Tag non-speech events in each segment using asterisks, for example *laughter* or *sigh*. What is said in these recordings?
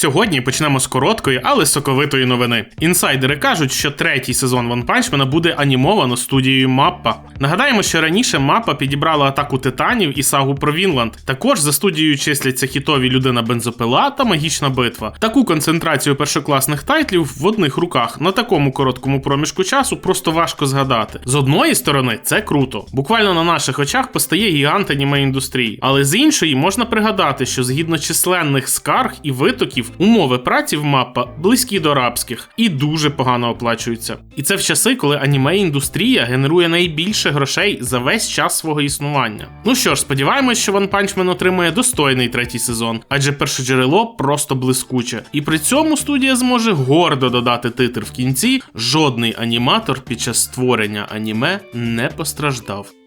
Сьогодні почнемо з короткої, але соковитої новини. Інсайдери кажуть, що третій сезон One Punch Man буде анімовано студією Маппа. Нагадаємо, що раніше Маппа підібрала атаку титанів і сагу про Вінланд. Також за студією числяться хітові людина бензопила та магічна битва. Таку концентрацію першокласних тайтлів в одних руках на такому короткому проміжку часу просто важко згадати. З одної сторони, це круто. Буквально на наших очах постає гігант аніме індустрії, але з іншої можна пригадати, що згідно численних скарг і витоків, умови праці в мапа близькі до рабських і дуже погано оплачуються. І це в часи, коли аніме індустрія генерує найбільше грошей за весь час свого існування. Ну що ж, сподіваємось, що One Punch Man отримує достойний третій сезон, адже перше джерело просто блискуче. І при цьому студія зможе гордо додати титр в кінці. Жодний аніматор під час створення аніме не постраждав.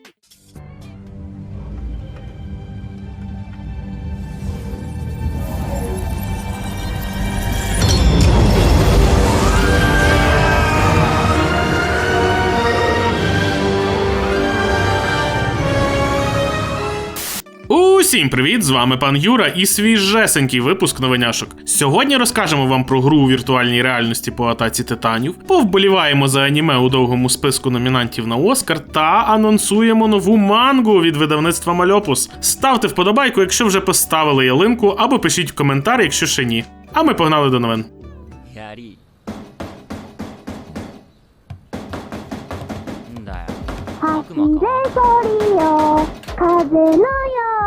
Усім привіт! З вами пан Юра і свіжесенький випуск новиняшок. Сьогодні розкажемо вам про гру у віртуальній реальності по атаці титанів, повболіваємо за аніме у довгому списку номінантів на Оскар та анонсуємо нову мангу від видавництва Мальопус. Ставте вподобайку, якщо вже поставили ялинку, або пишіть в коментар, якщо ще ні. А ми погнали до новин. や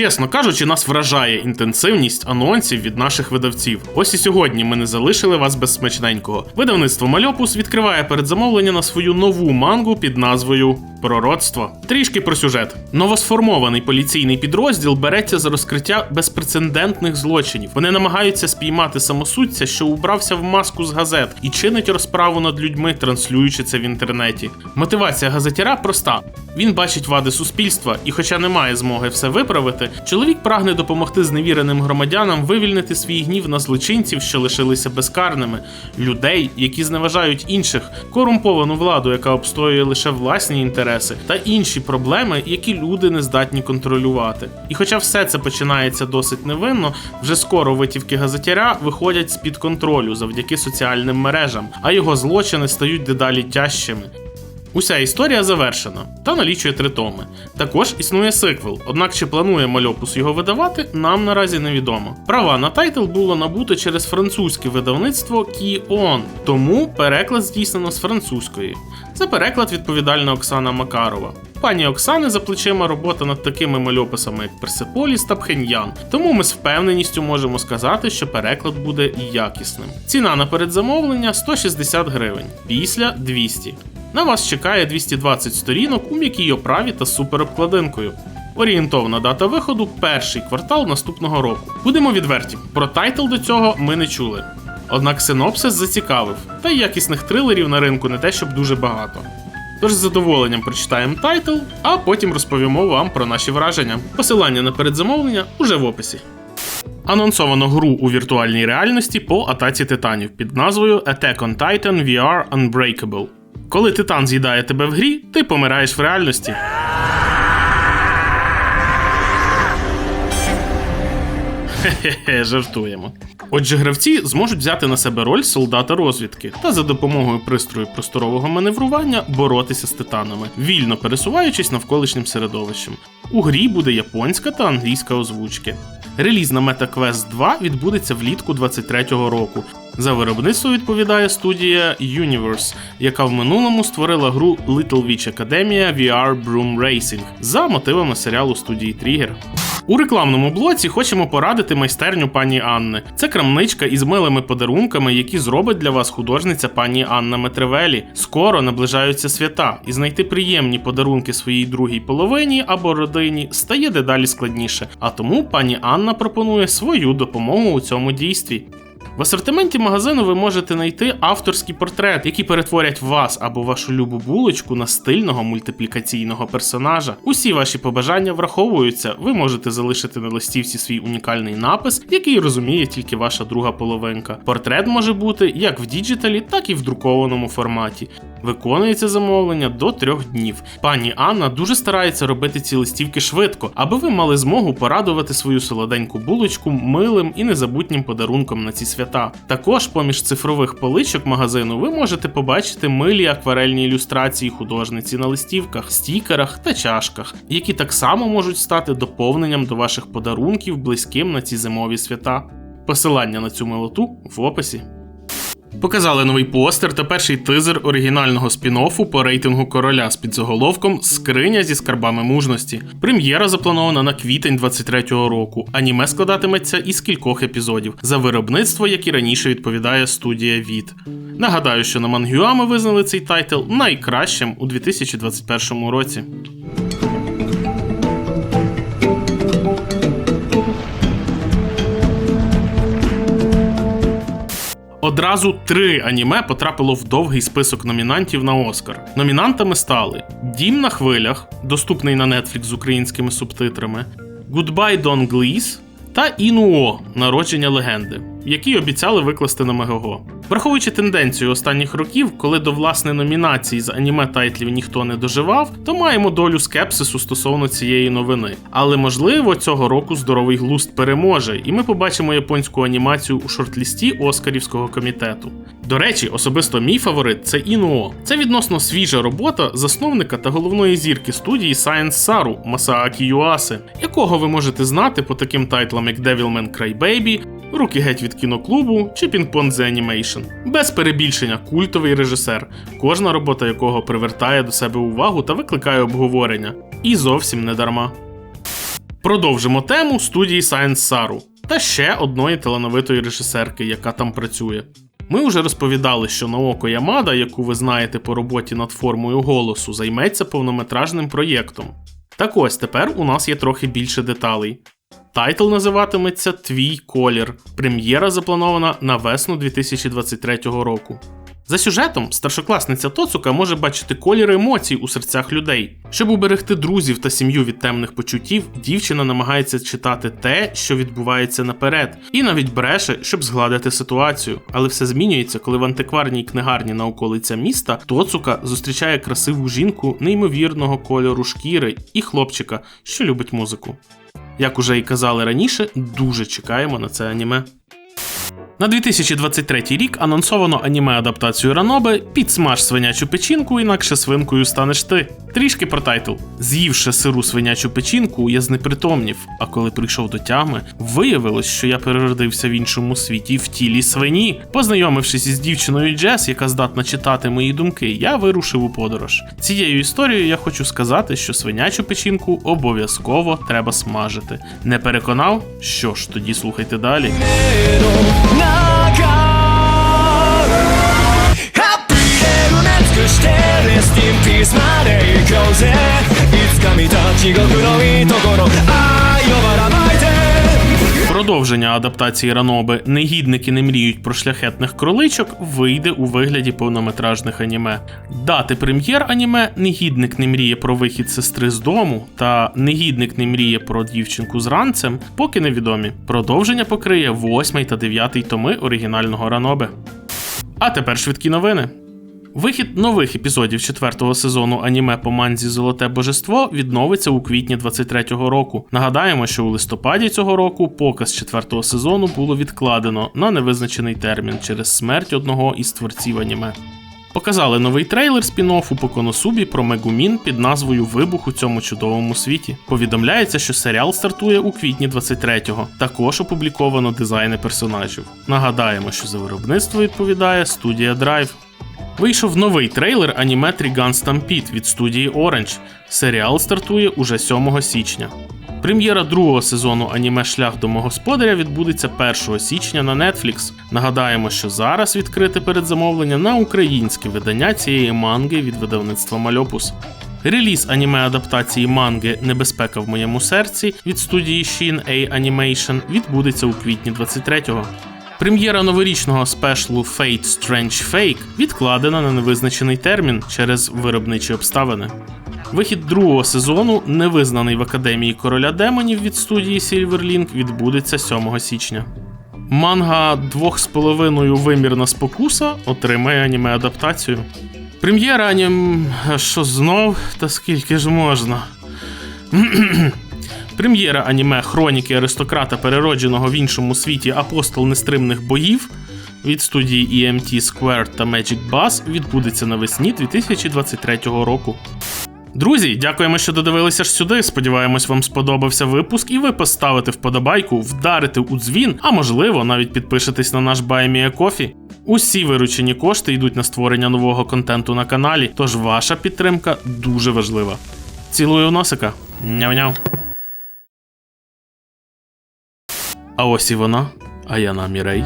Чесно кажучи, нас вражає інтенсивність анонсів від наших видавців. Ось і сьогодні ми не залишили вас без смачненького. Видавництво Мальопус відкриває передзамовлення на свою нову мангу під назвою Пророцтво. Трішки про сюжет. Новосформований поліційний підрозділ береться за розкриття безпрецедентних злочинів. Вони намагаються спіймати самосудця, що убрався в маску з газет, і чинить розправу над людьми, транслюючи це в інтернеті. Мотивація газетяра проста: він бачить вади суспільства, і, хоча не має змоги все виправити, чоловік прагне допомогти зневіреним громадянам вивільнити свій гнів на злочинців, що лишилися безкарними, людей, які зневажають інших, корумповану владу, яка обстоює лише власні інтереси, та інші проблеми, які люди не здатні контролювати. І хоча все це починається досить невинно, вже скоро витівки газетяря виходять з-під контролю завдяки соціальним мережам, а його злочини стають дедалі тяжчими. Уся історія завершена та налічує три томи. Також існує сиквел, однак чи планує Мальопус його видавати, нам наразі невідомо. Права на тайтл було набуто через французьке видавництво Кіон, тому переклад здійснено з французької. За переклад відповідальна Оксана Макарова. Пані Оксани за плечима робота над такими мальописами, як Персеполіс та Пхеньян, тому ми з впевненістю можемо сказати, що переклад буде якісним. Ціна на передзамовлення 160 гривень, після 200. На вас чекає 220 сторінок у м'якій оправі та суперобкладинкою. Орієнтовна дата виходу перший квартал наступного року. Будемо відверті, про тайтл до цього ми не чули. Однак синопсис зацікавив, та й якісних трилерів на ринку не те, щоб дуже багато. Тож з задоволенням прочитаємо тайтл, а потім розповімо вам про наші враження. Посилання на передзамовлення уже в описі. Анонсовано гру у віртуальній реальності по атаці титанів під назвою Attack on Titan VR Unbreakable. Коли титан з'їдає тебе в грі, ти помираєш в реальності. Хе-хе, жартуємо. Отже, гравці зможуть взяти на себе роль солдата розвідки та за допомогою пристрою просторового маневрування боротися з титанами, вільно пересуваючись навколишнім середовищем. У грі буде японська та англійська озвучки. Реліз на MetaQuest 2 відбудеться влітку 23-го року. За виробництво відповідає студія Universe, яка в минулому створила гру Little Witch Academia VR Broom Racing за мотивами серіалу студії Trigger. У рекламному блоці хочемо порадити майстерню пані Анни. Це крамничка із милими подарунками, які зробить для вас художниця пані Анна Метревелі. Скоро наближаються свята, і знайти приємні подарунки своїй другій половині або родині стає дедалі складніше. А тому пані Анна пропонує свою допомогу у цьому дійстві. В асортименті магазину ви можете знайти авторський портрет, які перетворять вас або вашу любу булочку на стильного мультиплікаційного персонажа. Усі ваші побажання враховуються. Ви можете залишити на листівці свій унікальний напис, який розуміє тільки ваша друга половинка. Портрет може бути як в діджиталі, так і в друкованому форматі. Виконується замовлення до трьох днів. Пані Анна дуже старається робити ці листівки швидко, аби ви мали змогу порадувати свою солоденьку булочку милим і незабутнім подарунком на ці свята. Також поміж цифрових поличок магазину ви можете побачити милі акварельні ілюстрації художниці на листівках, стікерах та чашках, які так само можуть стати доповненням до ваших подарунків близьким на ці зимові свята. Посилання на цю милоту в описі. Показали новий постер та перший тизер оригінального спін-оффу по рейтингу короля з підзаголовком Скриня зі скарбами мужності. Прем'єра запланована на квітень 23-го року. Аніме складатиметься із кількох епізодів, за виробництво, як і раніше відповідає студія від. Нагадаю, що на Мангюа ми визнали цей тайтл найкращим у 2021 році. Одразу три аніме потрапило в довгий список номінантів на Оскар. Номінантами стали Дім на хвилях, доступний на Netflix з українськими субтитрами, Goodbye Don Glees та Інуо Народження легенди, які обіцяли викласти на Мегого. Враховуючи тенденцію останніх років, коли до власне номінації з аніме тайтлів ніхто не доживав, то маємо долю скепсису стосовно цієї новини. Але можливо цього року здоровий глузд переможе, і ми побачимо японську анімацію у шортлісті Оскарівського комітету. До речі, особисто мій фаворит це Інуо. Це відносно свіжа робота засновника та головної зірки студії Science Saru Масаакі Юаси, якого ви можете знати по таким тайтлам як Devilman Crybaby, Руки геть від кіноклубу чи Пінг-Понг The Animation. Без перебільшення культовий режисер, кожна робота якого привертає до себе увагу та викликає обговорення. І зовсім не дарма. Продовжимо тему студії Science Saru та ще одної талановитої режисерки, яка там працює. Ми вже розповідали, що Наоко Ямада, яку ви знаєте по роботі над формою голосу, займеться повнометражним проєктом. Так ось тепер у нас є трохи більше деталей. Тайтл називатиметься Твій колір. Прем'єра запланована на весну 2023 року. За сюжетом, старшокласниця Тоцука може бачити колір емоцій у серцях людей. Щоб уберегти друзів та сім'ю від темних почуттів, дівчина намагається читати те, що відбувається наперед, і навіть бреше, щоб згладити ситуацію. Але все змінюється, коли в антикварній книгарні на околиця міста Тоцука зустрічає красиву жінку неймовірного кольору шкіри і хлопчика, що любить музику. Як уже і казали раніше, дуже чекаємо на це аніме. На 2023 рік анонсовано аніме-адаптацію Ранобе Підсмаж свинячу печінку, інакше свинкою станеш ти. Трішки про тайтл. З'ївши сиру свинячу печінку, я знепритомнів, а коли прийшов до тями, виявилось, що я переродився в іншому світі в тілі свині. Познайомившись із дівчиною Джес, яка здатна читати мої думки, я вирушив у подорож. Цією історією я хочу сказати, що свинячу печінку обов'язково треба смажити. Не переконав? Що ж, тоді слухайте далі. 地獄のいいところ愛をばらまいて Продовження адаптації Раноби Негідники не мріють про шляхетних кроличок вийде у вигляді повнометражних аніме. Дати прем'єр аніме Негідник не мріє про вихід сестри з дому та Негідник не мріє про дівчинку з ранцем, поки невідомі. Продовження покриє 8 та 9 томи оригінального Ранобе. А тепер швидкі новини. Вихід нових епізодів четвертого сезону аніме по манзі Золоте Божество відновиться у квітні 23-го року. Нагадаємо, що у листопаді цього року показ четвертого сезону було відкладено на невизначений термін через смерть одного із творців аніме. Показали новий трейлер спін-оффу по Коносубі про Мегумін під назвою Вибух у цьому чудовому світі. Повідомляється, що серіал стартує у квітні 23-го. Також опубліковано дизайни персонажів. Нагадаємо, що за виробництво відповідає студія Drive. Вийшов новий трейлер аніме Trigun Stampede від студії Orange. Серіал стартує уже 7 січня. Прем'єра другого сезону аніме Шлях домогосподаря відбудеться 1 січня на Netflix. Нагадаємо, що зараз відкрите передзамовлення на українське видання цієї манги від видавництва Мальопус. Реліз аніме-адаптації манги Небезпека в моєму серці від студії Shin A Animation відбудеться у квітні 23-го. Прем'єра новорічного спешлу Fate Strange Fake відкладена на невизначений термін через виробничі обставини. Вихід другого сезону, невизнаний в Академії Короля Демонів від студії Silverlink, відбудеться 7 січня. Манга двох з половиною вимірна спокуса отримає аніме адаптацію. Прем'єра анім. Що знов? Та скільки ж можна? *clears throat* Прем'єра аніме Хроніки аристократа, переродженого в іншому світі апостол нестримних боїв від студії EMT Square та Magic Bus відбудеться навесні 2023 року. Друзі, дякуємо, що додивилися ж сюди. Сподіваємось, вам сподобався випуск, і ви поставите вподобайку, вдарите у дзвін, а можливо, навіть підпишетесь на наш Me. Усі виручені кошти йдуть на створення нового контенту на каналі, тож ваша підтримка дуже важлива. Цілую носика. Няв-няв. А ось і вона, Аяна Мірей.